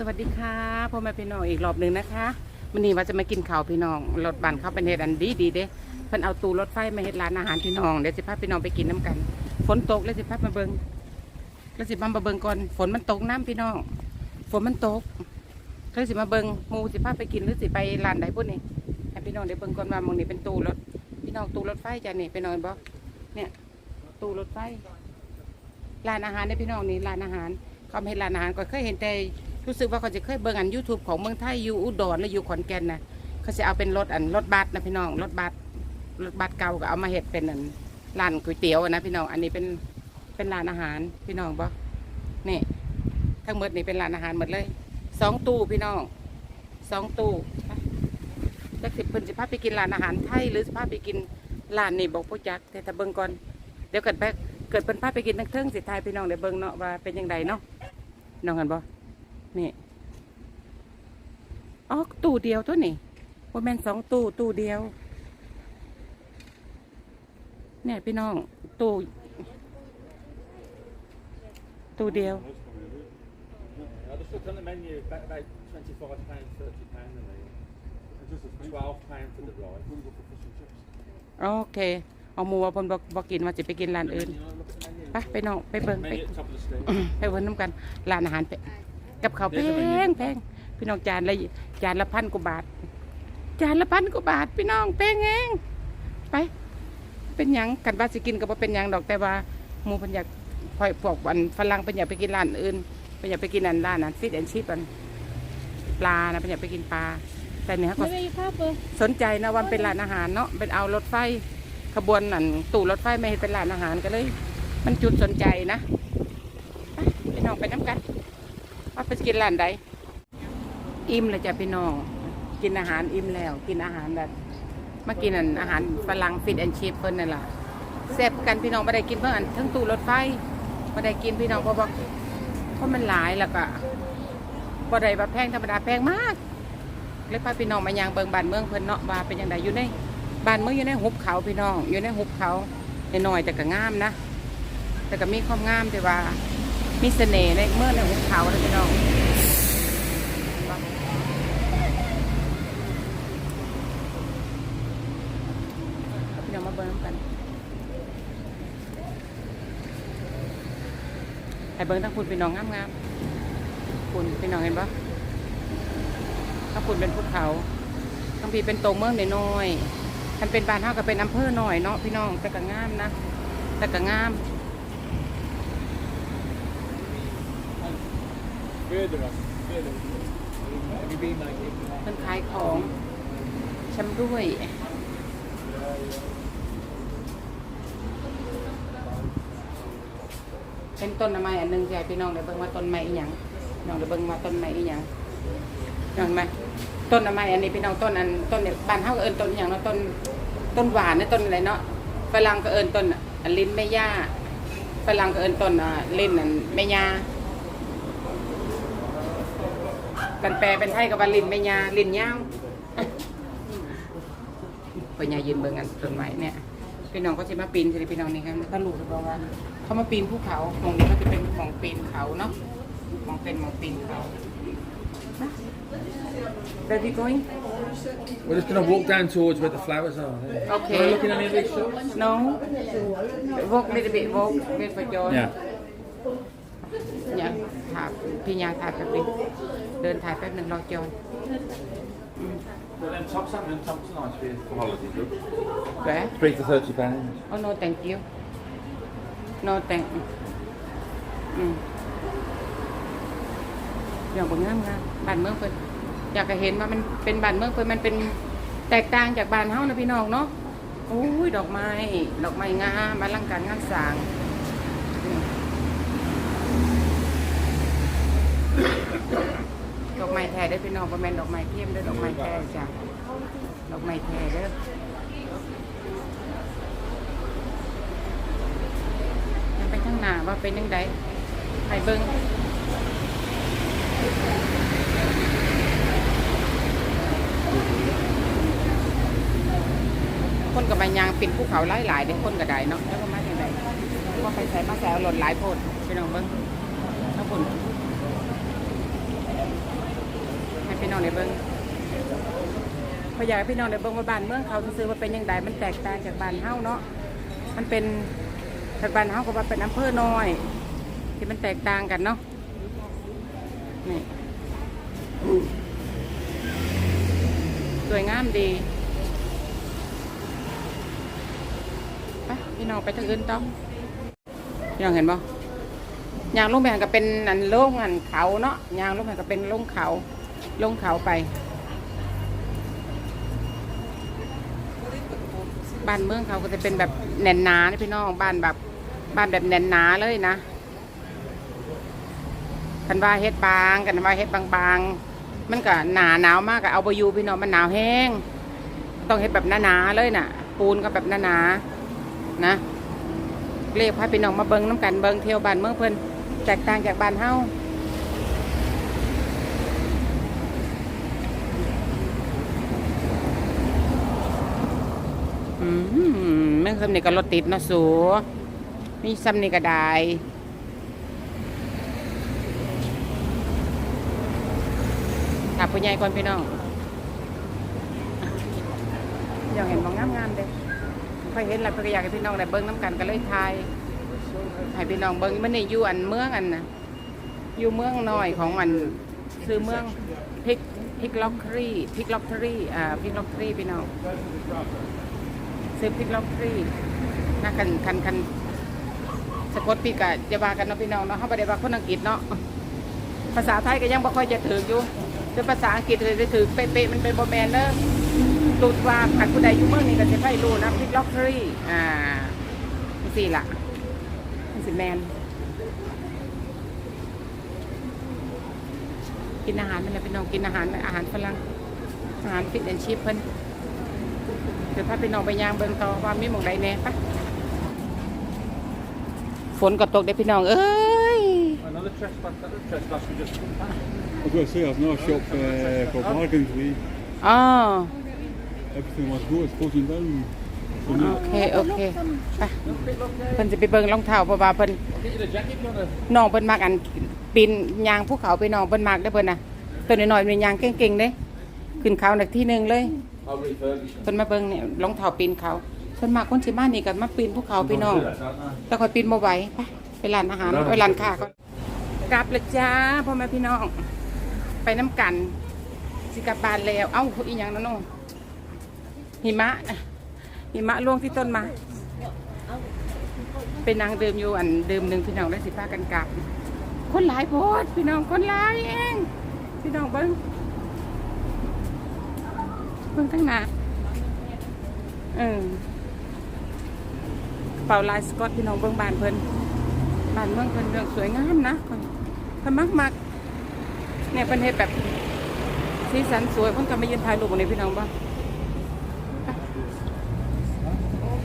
สวัสดีค่ะพ่อแม่พี่น้องอีกรอบหนึ่งนะคะวันนี้ว่าจะมากินข้าวพี่น้องรถบันเข้าเป็นเฮ็ดอันดีดีเด้เพิ่นเอาตู้รถไฟมาเฮ็ดร้านอาหารพี่น้องเดี๋ยวสิพาพี่น้องไปกินน้ำกัน ฝนตกแล้วสิพามาเบิงแล้วสิมามาเบิงก่อนฝนมันตกน้ำพี่น้อง ฝนมันตกแล้วสิมาเบิงมูสิพาไปกินหรือสิไปร้านใดพุ่นนี่ให้พี่น้องได้เบิงก่อนว่ามองนี้เป็นตู้รถพี่น้องตู้รถไฟจ้ะนี่ไปนอนบ่เนี่ยตู้รถไฟร้านอาหารเนี่ยพี่น้องนี่ร้านอาหารเขาเห็นร้านอาหารก็เคยเห็นแต่ รู้สึกว่าเขาจะเคยเบิ่งอัน YouTube ของเมืองไทยอยู่อุดรและอยู่ขอนแก่นนะเขาจะเอาเป็นรถอันรถบัสนะพี่น้องรถบัสรถบัสเก่าก็เอามาเห็ดเป็นอันร้านก๋วยเตี๋ยวนะพี่น้องอันนี้เป็นเป็นร้านอาหารพี่น้องบ่นี่ทั้งหมดนี่เป็นร้านอาหารหมดเลยสองตู้พี่น้องสองตู้จักสิเพิ่นสิพาไปกินร้านอาหารไทยหรือสิพาไปกินร้านนี่บอกผู้จักแต่ถ้าเบิ่งก่อนเดี๋ยวเกิดไปเกิดเพิ่นพาไปกินทั้งเทิงสิทายพี่น้องเดี๋ยวเบิ่งเนาะว่าเป็นยังไงเนาะน้องกันบ่ นี่อ๋อตู้เดียวตัวนี่ว่าแม่นสองตู้ตู้เดียว เนี่ยพี่น้อง ตู้ตู้เดียว โอเคเอาหมูว่าพนบอกกินมาจะไปกินร้านอื่น ไปไปน้องไปเบิ่งไปไปเบิ่งน้ำกัน ร้านอาหารไป กับข้าวแพงแพงพี่น้องจานละจานละพันกว่าบาท จานละพันกว่าบาท พี่น้องแพงเองไป เป็นหยังกันว่าสิกินก็บ่เป็นหยังดอกแต่ว่าหมูเพันอยากพอยพวกอันฝรั่งเพันอยากไปกินร้านอื่นเพันอยากไปกินอันร้านนั้นฟิตแอนชิพอันปลานะเพันอยากไปกินปลาแต่เนี่ยก็ ไม่ได้ภาพเบอร์สนใจนะวันเป็นร้านอาหารเนาะเป็นเอารถไฟขบวนนั่นตู่รถไฟไม่ให้เป็นร้านอาหารก็เลย มันจุดสนใจนะไปพี่น้องไปน้ำกัน ว่าไปกินร้านใดอิ่มเลยจ้ะพี่น้องกินอาหารอิ่มแล้ว กินอาหารแบบมากินอันอาหารฝรั่งฟิตแอนชิพเพิ่นนั่นล่ะแซ่บกันพี่น้องไม่ได้กินเพิ่งอันทั้งตู้รถไฟไม่ได้กินพี่น้องเพราะว่าเพราะมันหลายแล้วก็บ่ได้ว่าแพงธรรมดาแพงมากเลยพาพี่น้องมายางเบิงบ้านเมืองเพิ่นเนาะว่าเป็นยังไงอยู่ในบ้านเมืองอยู่ในหุบเขาพี่น้อง อยู่ในหุบเขาน้อยแต่ก็งามนะ แต่ก็มีความงามแต่ว่า มีเสน่ห์ในเมื่อในหุบเขานะพี่น้องพี่น้องมาเบิ่งนกันให้เบิ่งทั้งคุณพี่น้องงามๆคุณพี่น้องเห็นปะถ้าคุณเป็นภูเขาทั้งพี่เป็นตรงเมืองน้อยๆท่านเป็นบ้านเท่ากับเป็นอำเภอหน่อยเนาะพี่น้องแต่ก็งามนะแต่ก็งาม พิ่นขายของชำด้วยเป็นต้นไม้อันหนึ่งใหญ่พี่น้องเดี๋ยวเบิ่งว่าต้นไม้อีหยังน้องเดี๋ยวเบิ่งว่าต้นไม้อีหยังเห็นไหมต้นไม้อันนี้พี่น้องต้นอันต้นเนี่ยบ้านเฮาก็เอิ้นต้นอหย่างเนาะต้นต้นหวานเนี่ยต้นอะไรเนาะฝรั่งก็เอิ้นต้นอันลิ้นแม่ย่าฝรั่งก็เอิ้นต้นอ่าลิ้นอันแม่ย่า กันแปลเป็นไทยกับว่าลิ้นแม่ย่าลิ้นยาวปัญญายืนเบิ่งกันต้นไม้เนี่ยพี่น้องก็จะมาปีนสิพี่น้องนี่ครับถ้าลูกบอกว่าเขามาปีนภูเขาตรงนี้ก็จะเป็นหมองปีนเขาเนาะหมองเป็นหมองปีนเขา Where we going? We're just going to walk down towards where the flowers are. yeah. Okay. Are you looking at any of these shops? No. Walk a little bit. Walk. Wait for John. Yeah. เนี่ยถ่ายพี่ยางถ่ายแป๊บนึงเดินถ่ายแป๊บนึงรอจอน But then tops, them tops are nice for you for holiday. Look. แหว Three for thirty pounds. Oh no thank you no thank อืมอยากบอกงามงามบ้านเมืองเพิ่นอยากจะเห็นว่ามันเป็นบ้านเมืองเพิ่นมันเป็นแตกต่างจากบ้านเฮานะพี่น้องเนาะโอ้ยดอกไม้ ดอกไม้งามมาลังการงานสร้าง ดอกไม้แท้เด้อพี่น้องบ่แมนดอกไม้เทียมเด้อดอกไม้แท้จ้ะดอกไม้แท้เด้อยังไปข้างหน้าว่าเป็นยังไงไปเบิ้งคนกับมายางปินภูเขาหลายหลายๆเด็กคนกับไดเนาะแล้วก็มาอย่างไรว่าไปใส่มาแซวหล่นหลายโพดไปน้องเบิ้งถ้าผล องได้เบิ่งพยากให้พี่น้องได้เบิ่งว่าบ้านเมืองเขาซื้อว่าเป็นยังไงมันแตกต่างจากบ้านเฮ้าเนาะมันเป็นจากบ้านเฮ้าก็ว่าเป็นอำเภอน้อย ที่มันแตกต่างกันเนาะนี่สวยงามดีไปพี่น้องไปทางอื่นต่อพี่น้องเห็นบ่ยางลงไปหันก็เป็นอันโล่งอันเขาเนาะยางลงไปก็เป็นลงเขา ลงเขาไปบ้านเมืองเขาก็จะเป็นแบบแน่นหนานะพี่น้องบ้านแบบบ้านแบบแน่นหนาเลยนะกันว่าเฮ็ดบางกันว่าเฮ็ดบางๆ มันก็หนาหนาวมากก็เอาไปอยูพี่น้องมันหนาวแห้ง ต้องเฮ็ดแบบหนาๆเลยน่ะ ปูนก็แบบหนาๆนะเรียกพาพี่น้องมาเบิ่งน้ำกันเบิ่งเที่ยวบ้านเมืองเพิ่นแตกต่างจากบ้านเฮา มแม่งสำนี่ก็รถติดเนาะสูมีสำนี่ก็ได้ถามผู้ใหญ่ก่อนพี่น้องอยากเห็นบางงามๆเด้ค่อยเห็นแล้วเพื่ออยากให้พี่น้องได้เบิ่งน้ำกันก็เลยทายให้พี่น้องเบิ่งมันนี่อยู่อันเมืองอันนะอยู่เมืองน้อยของอันซื้อเมืองพิกพิกล็อกทรีพิกล็อกทรีอ่าพิกล็อกทรีพี่น้อง ซื้อพริกล็อกฟรีนะคันคันคันสะกดผิดกะจะว่ากันเนาะพี่น้องเนาะเขาไม่ได้ว่าคนอังกฤษเนาะภาษาไทยก็ยังบ่ค่อยจะถืออยู่แต่ภาษาอังกฤษเลยจะถือเป๊ะๆมันเป็นโบแมนเนอะตูดว่าขันผู้ใดอยู่เมืองนี้ก็จะให้รู้นะพริกล็อกฟรีอ่าสี่ละสิแมนกินอาหารมันเลยพี่น้องกินอาหารอาหารฝรั่งอาหารฟิตแอนชิพเพิ่น ดี๋ยวพาไปนองไปยางเบิ่งต่อว่ามีหมองใดแหน่ปะฝนก็ตกได้พี่น้องเอ้ย Another trespass, another trespass we just come past. I've got to say, I've not shop uh, for bargains. We, อ๋อ everything was good, it's closing down. So โอ now, เคโอเคไปเพิ่นจะไปเบิ่งรองเท้าเพราะว่าเพิ่น I'll get you the jacket, you wanna? น้องเพิ่นมักอันปีนยางภูเขาไปน้องเพิ่นมักได้อเพิ่นน่ะตัวน้อยๆเป็นยางเก่งๆเด้ขึ้นเขาหนักที่หนึ่งเลย I'll refurbish them. เพิ่นมาเบิ่งเนี่ยรองเท้าปีนเขาเพิ่นมักคนสิมานี่ก็มาปีนภูเขาพี่น้อง Do that, aren't แต่คอยปีนบ่ไหวไปไปร้านอาหารไปร้านค้าก่อนกลับเลยจ้าพ่อแม่พี่น้อง ไปน้ำกัน สิกลับบ้านแล้ว เอ้าอีหยังนะน้องหิมะหิมะล่วงที่ต้นมาเป็นนางเดิมอยู่อันเดิมหนึ่งพี่น้องได้สิพากันกลับ คนหลายโพดพี่น้องคนหลายเอง พี่น้องเบิ้ง เบิ้งทั้งน้าเออเป่าลายสกอตพี่น้องเบื้องบานเพิ่นบานเมืองเพิ่นเรื่องสวยงามนะเพิ่นเพิ่นมักมักเนี่ยเพิ่นเฮ็ดแบบสีสันสวยเพิ่นก็มายืนถ่ายรูปในพี่น้องบ่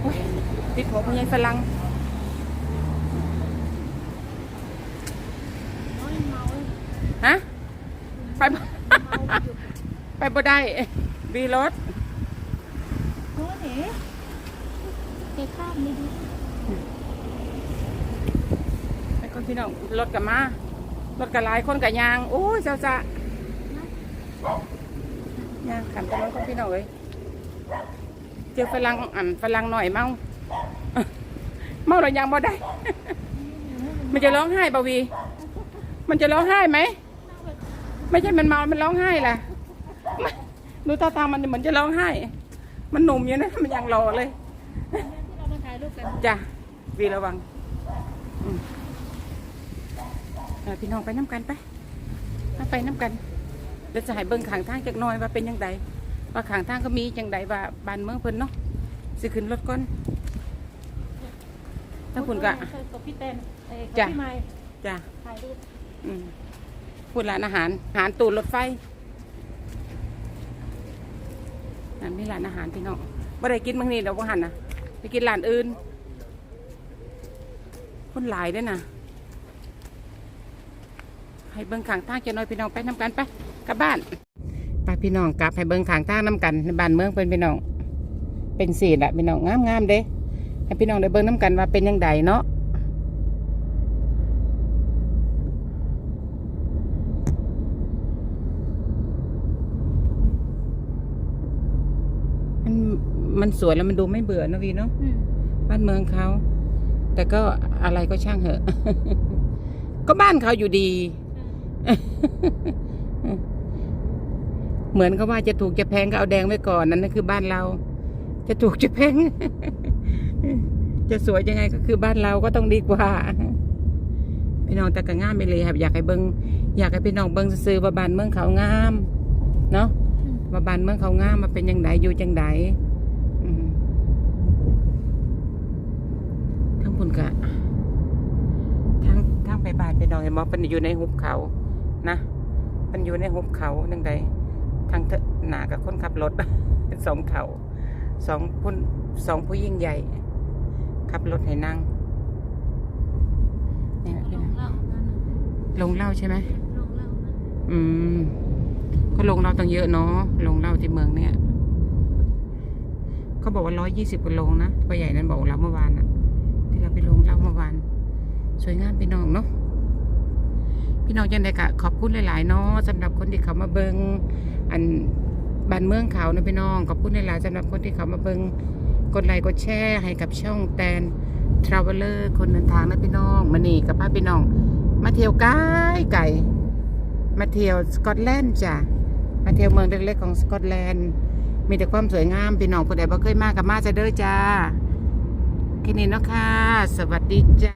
โอ้ยติดหัวพญายฝรั่งฮะ ไป ไปบ่ได้ บีรถโอ้เอ๋เจ๊ข้ามนี่ดิไอ้คนพี่น้องรถกับมารถกับหลายคนกับยางโอ้ยเจ้าจะยางขันตะน้นคนพี่น้องเอ้ยเจอฝรั่งอันฝรั่งหน่อยเมาเมาแล้วยังบ่ได้ มันจะร้องไห้บาวี มันจะร้องไห้ไหม ไม่ใช่มันเมา มันร้องไห้ล่ะไม่ ดูท่าทางมันเหมือนจะร้องไห้ มันหนุ่มอยู่นะ มันยังรอเลยที่เรามาถ่ายรูปกันจ้ะวีระวังอืมเออพี่น้องไปน้ำกันไปเอาไปน้ำกันเดี๋ยวจะให้เบิ่งขางทางจักหน่อยว่าเป็นยังไงว่าขางทางก็มีจังใดว่าบ้านเมืองเพิ่นเนาะสิขึ้นรถก่อนถ้าคุณก็กับพี่เต้นเอ้ยกับจ้ะพี่ไม้จ้ะถ่ายรูปอืมพูดร้านอาหารอาหารตูนรถไฟ นั่นนี่ร้านอาหารพี่น้องบ่ได้กินบางนี้เดี๋ยวบ่หันนะไปกินร้านอื่น คนหลายด้วยนะให้เบิ้งขางทางจะน้อยพี่น้องไปน้ำกันไปกลับบ้านไปพี่น้องกลับให้เบิ้งขางทางน้ำกันในบ้านเมืองเป็นพี่น้อง เป็นสีละพี่น้องงามงามๆเด้ให้พี่น้องได้เบิ้งน้ำกันว่าเป็นยังไงเนาะ มัน มันสวยแล้วมันดูไม่เบื่อนะวีเนาะอืมบ้านเมืองเขา แต่ก็อะไรก็ช่างเหอะ ก็บ้านเขาอยู่ดี เหมือนกับว่าจะถูกจะแพงก็เอาแดงไว้ก่อนนั่นนั่นคือบ้านเรา จะถูกจะแพง จะสวยยังไงก็คือบ้านเราก็ต้องดีกว่าพี่น้องแต่ก็งามไปเลยครับอยากให้เบิงอยากให้พี่น้องเบิงซื้อๆว่าบ้านเมืองเขางาม เนาะอืมว่าบ้านเมืองเขางามมาเป็นยังไงอยู่จังไดอืม ทั้งบุญกะทั้งทั้งไปบ้านไปน้องเห็นบ่เป็นอยู่ในหุบเขานะมันอยู่ในหุบเขาจังไดทั้งเถอะหนากับคนขับรถเป็นสองเขาสองคนสองผู้ยิ่งใหญ่ขับรถให้นั่งเนี่ยลพี่งน้องเหล่านั่นน่ะลงเหล่าใช่ไหมลงเหล่านั่นอืมก็ลงเราตั้งเยอะเนาะลงเราที่เมืองเนี่ยเขาบอกว่าร้อยยี่สิบกว่าลงนะพ่อใหญ่นั้นบอกเราเมื่อวานอะ ราไปลงเราเมื่อวานสวยงามพี่น้องเนาะพี่น้องจังไดกะขอบคุณหลายๆเนาะสำหรับคนที่เขามาเบิงอันบ้านเมืองเขานะพี่น้องขอบคุณหลายๆสำหรับคนที่เขามาเบิงกดไลค์กดแชร์ให้กับช่องแตนทราเวลเลอร์คนเดินทางนะพี่น้องมานี่กับพาพี่น้อง มาเที่ยวไกลไก่มาเที่ยวสกอตแลนด์จ้ะมาเที่ยวเมืองเล็กๆของสกอตแลนด์มีแต่ความสวยงามพี่น้องผู้ใดบ่เคยมากับมาจะเด้อจ้า แค่นี้เนาะค่ะ สวัสดีจ้า